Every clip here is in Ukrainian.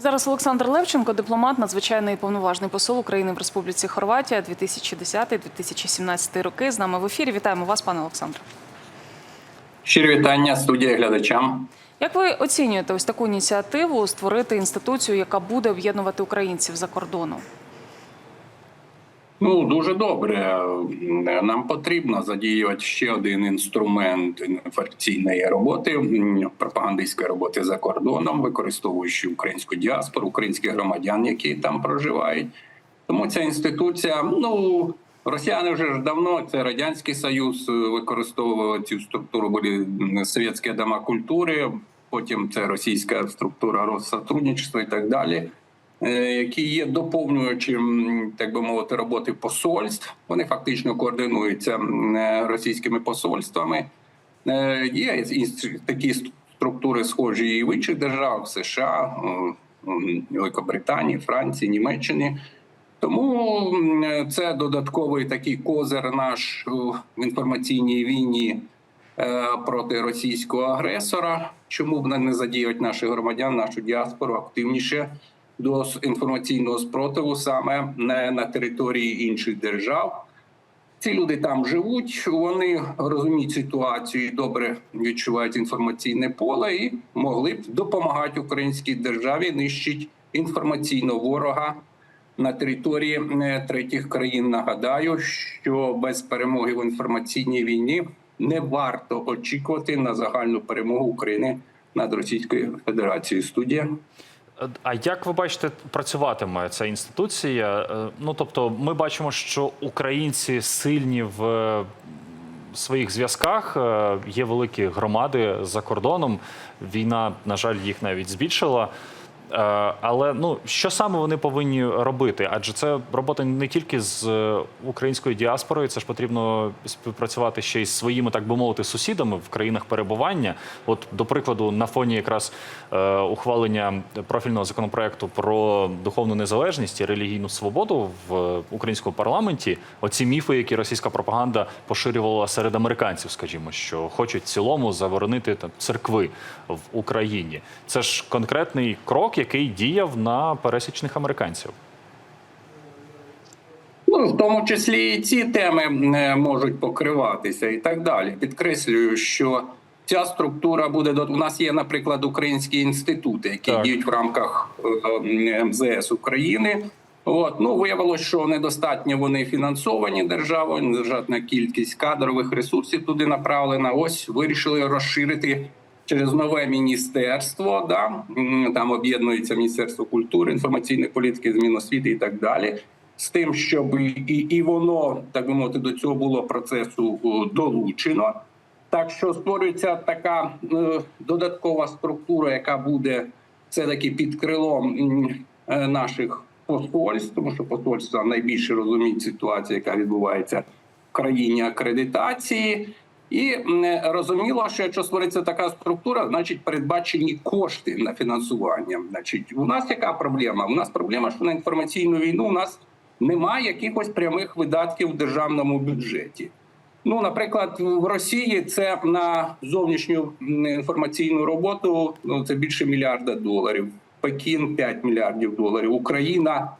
Зараз Олександр Левченко, дипломат, надзвичайний і повноважний посол України в Республіці Хорватія 2010-2017 роки. З нами в ефірі. Вітаємо вас, пане Олександре. Щирі вітання студія глядачам. Як ви оцінюєте ось таку ініціативу створити інституцію, яка буде об'єднувати українців за кордоном? Ну дуже добре. Нам потрібно задіювати ще один інструмент інформаційної роботи, пропагандистської роботи за кордоном, використовуючи українську діаспору, українських громадян, які там проживають. Тому ця інституція, ну росіяни вже ж давно це радянський союз е, використовував цю структуру. Були совєтські дома культури, потім це російська структура Россотрудничества і так далі. Е, Які є доповнюючим, так би мовити, роботи посольств. Вони фактично координуються е, російськими посольствами. Е, Є такі структури, схожі і в інших державах США, Великобританії, Франції, Німеччині. Тому це додатковий такий козир наш в інформаційній війні проти російського агресора. Чому б не задіяти наших громадян, нашу діаспору активніше до інформаційного спротиву саме на, на території інших держав? Ці люди там живуть, вони розуміють ситуацію, добре відчувають інформаційне поле і могли б допомагати українській державі нищити інформаційно ворога на території е, третіх країн. Нагадаю, що без перемоги в інформаційній війні не варто очікувати на загальну перемогу України над Російською Федерацією. Студія. А як ви бачите, працюватиме ця інституція? Е, Ну тобто, ми бачимо, що українці сильні в е, своїх зв'язках. е, Є великі громади за кордоном. Війна, на жаль, їх навіть збільшила. Е, Але ну що саме вони повинні робити? Адже це робота не тільки з е, українською діаспорою, це ж потрібно співпрацювати ще й з своїми, так би мовити, сусідами в країнах перебування. От, до прикладу, на фоні якраз е, ухвалення профільного законопроекту про духовну незалежність і релігійну свободу в українському парламенті. Оці міфи, які російська пропаганда поширювала серед американців, скажімо, що хочуть в цілому заборонити там церкви в Україні. Це ж конкретний крок, який діяв на пересічних американців. Ну, в тому числі і ці теми е, можуть покриватися і так далі. Підкреслюю, що ця структура буде до у нас є, наприклад, українські інститути, які Так. діють в рамках е, МЗС України. От ну виявилось, що недостатньо вони фінансовані державою, недостатня кількість кадрових ресурсів туди направлена. Ось вирішили розширити через нове міністерство. Да там об'єднується міністерство культури, інформаційної політики, змін освіти і так далі. З тим, щоб і, і, воно так би мовити до цього було процесу долучено. Так що створюється така е, додаткова структура, яка буде все таки під крилом е, наших посольств, тому що посольства найбільше розуміють ситуацію, яка відбувається в країні акредитації. І розуміло, що якщо створиться така структура, значить передбачені кошти на фінансування. Значить, у нас яка проблема? У нас проблема, що на інформаційну війну у нас немає якихось прямих видатків в державному бюджеті. Ну, наприклад, в Росії це на зовнішню інформаційну роботу ну, це більше мільярда доларів. Пекін 5 мільярдів доларів. Україна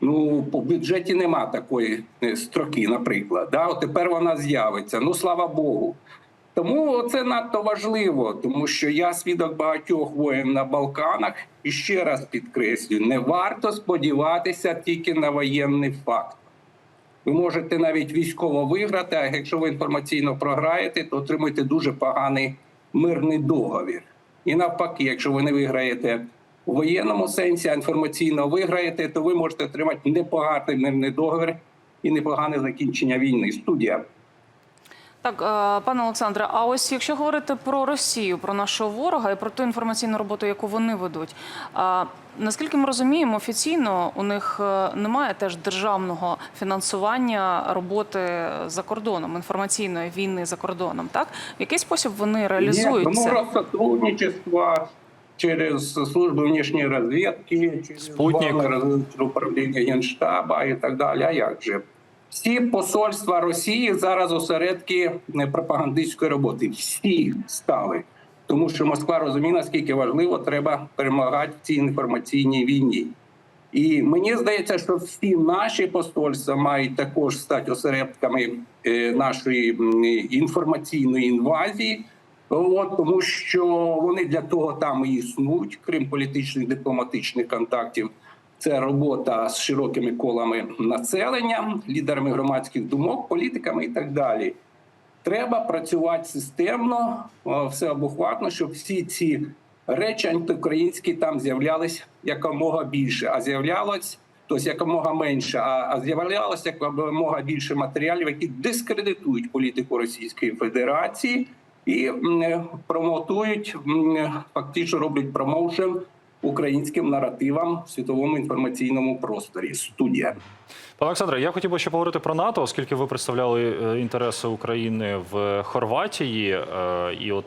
ну по бюджеті нема такої е, строки, наприклад. Да? От тепер вона з'явиться. Ну слава Богу. Тому це надто важливо, тому що я свідок багатьох воєн на Балканах і ще раз підкреслюю: не варто сподіватися тільки на воєнний факт. Ви можете навіть військово виграти, а якщо ви інформаційно програєте, то отримуєте дуже поганий мирний договір. І навпаки, якщо ви не виграєте у воєнному сенсі, а інформаційно виграєте, то ви можете отримати непоганий мирний договір і непогане закінчення війни. Студія. Так, е, пане Олександре, а ось якщо говорити про Росію, про нашого ворога і про ту інформаційну роботу, яку вони ведуть, наскільки ми розуміємо, офіційно у них е, немає теж державного фінансування роботи за кордоном, інформаційної війни за кордоном. Так в який спосіб вони реалізують Нет, ну, це? Через службу внешней разведки, через Спутник. Управління Генштаба і так далі. А як же? Всі посольства Росії зараз осередки пропагандистської роботи. Всі стали. тому що Москва розуміє, наскільки важливо треба перемагати в цій інформаційній війні. І мені здається, що всі наші посольства мають також стати осередками е, нашої інформаційної інвазії. От, тому що вони для того там і існують, крім політичних дипломатичних контактів. Це робота з широкими колами населення, лідерами громадських думок, політиками і так далі. Треба працювати системно, е, всеобохватно, щоб всі ці речі антиукраїнські там з'являлись якомога більше, а з'являлось тобто якомога менше, а, з'являлось якомога більше матеріалів, які дискредитують політику Російської Федерації і е, промотують е, фактично роблять промоушен українським наративам в світовому інформаційному просторі. Студія. Пане Олександре, я хотів би ще поговорити про НАТО, оскільки ви представляли е, інтереси України в Хорватії. е, І от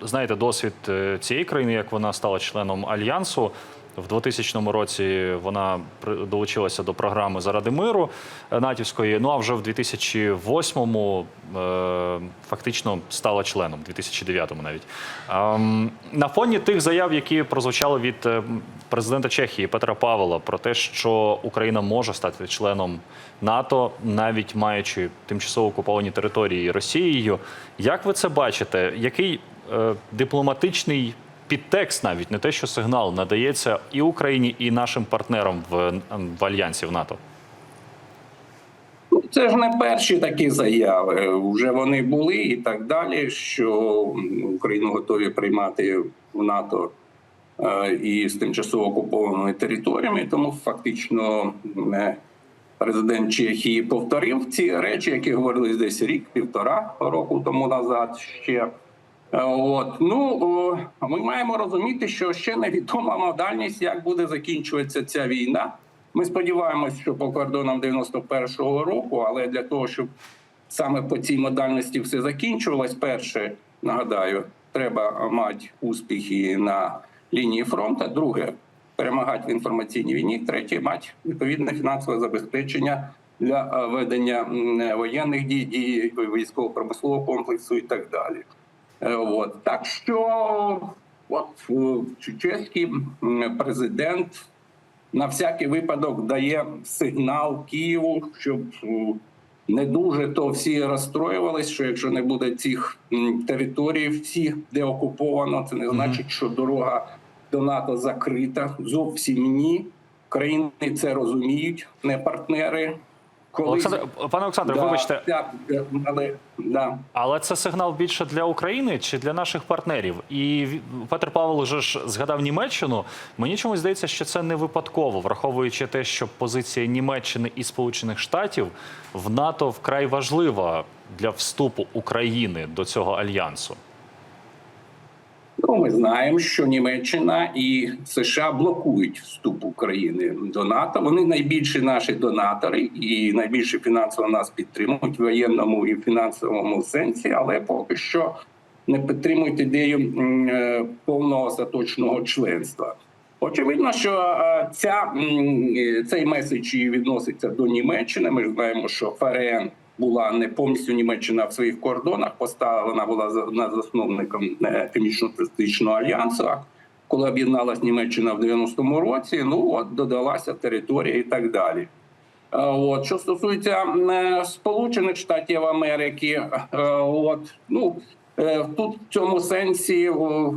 знаєте досвід е, цієї країни, як вона стала членом альянсу. В 2000 році вона долучилася до програми заради миру натівської. Ну а вже в 2008-му е, фактично стала членом, 2009-му навіть. Ем, на фоні тих заяв, які прозвучали від е, президента Чехії Петра Павла про те, що Україна може стати членом НАТО, навіть маючи тимчасово окуповані території Росією. Як ви це бачите? Який е, дипломатичний підтекст, навіть не те, що сигнал надається і Україні, і нашим партнерам в, в альянсі в НАТО? Ну, Це ж не перші такі заяви. Вже вони були і так далі. Що Україну готові приймати в НАТО е, і з тимчасово окупованими територіями. Тому фактично президент Чехії повторив ці речі, які говорили десь рік, півтора року тому назад ще. Е, От ну ми маємо розуміти, що ще невідома модальність, як буде закінчуватися ця війна. Ми сподіваємось, що по кордонам 91-го року, але для того, щоб саме по цій модальності все закінчувалось, перше нагадаю, треба мати успіхи на лінії фронту. Друге перемагати в інформаційній війні. Третє мати відповідне фінансове забезпечення для е, ведення воєнних дій, дій військово-промислового комплексу і так далі. Е, От так що, от е, чеський президент на всякий випадок дає сигнал Києву, щоб е, не дуже то всі розстроювались, що якщо не буде цих територій, всіх, де окуповано, це не значить, що дорога до НАТО закрита. Зовсім ні. Країни це розуміють, не партнери. Коли Олександр, пане Олександре, Да, вибачте, да, але да. Але це сигнал більше для України чи для наших партнерів? І Петр Павел вже ж згадав Німеччину. Мені чомусь здається, що це не випадково, враховуючи те, що позиція Німеччини і Сполучених Штатів в НАТО вкрай важлива для вступу України до цього альянсу. Ну, ми знаємо, що Німеччина і США блокують вступ України до НАТО. Вони найбільші наші донатори і найбільше фінансово нас підтримують в воєнному і фінансовому сенсі, але поки що не підтримують ідею е, повного остаточного членства. Очевидно, що е, ця е, цей меседж і відноситься до Німеччини. Ми знаємо, що ФРН була не повністю Німеччина в своїх кордонах. Поставлена була на засновником е, Північно-Атлантичного альянсу. Коли об'єдналась Німеччина в 90-му році, ну от додалася територія і так далі. Е, От що стосується е, Сполучених Штатів Америки, от ну тут в цьому сенсі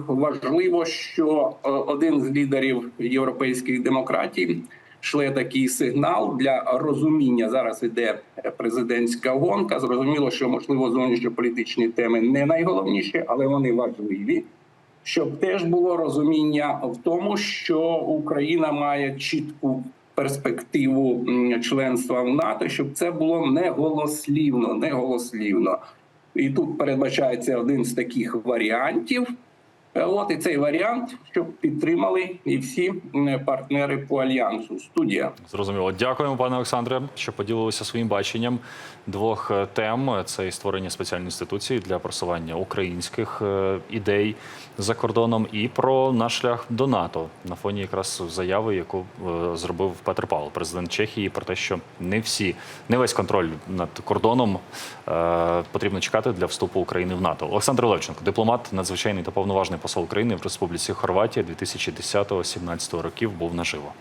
важливо, що один з лідерів європейських демократій шле такий сигнал для розуміння. Зараз іде президентська гонка. Зрозуміло, що можливо зовнішньополітичні теми не найголовніші, але вони важливі. Щоб теж було розуміння в тому, що Україна має чітку перспективу членства в НАТО, щоб це було не голослівно, не голослівно. І тут передбачається один з таких варіантів. От і цей варіант, щоб підтримали і всі партнери по альянсу. Студія. Зрозуміло. Дякуємо, пане Олександре, що поділилися своїм баченням двох е, тем: це і створення спеціальної інституції для просування українських е, ідей за кордоном, і про наш шлях до НАТО на фоні якраз заяви, яку е, зробив Петр Павло, президент Чехії, про те, що не всі, не весь контроль над кордоном потрібно чекати для вступу України в НАТО. Олександр Левченко, дипломат, надзвичайний та повноважний посол України в Республіці Хорватія 2010-2017 років, був наживо.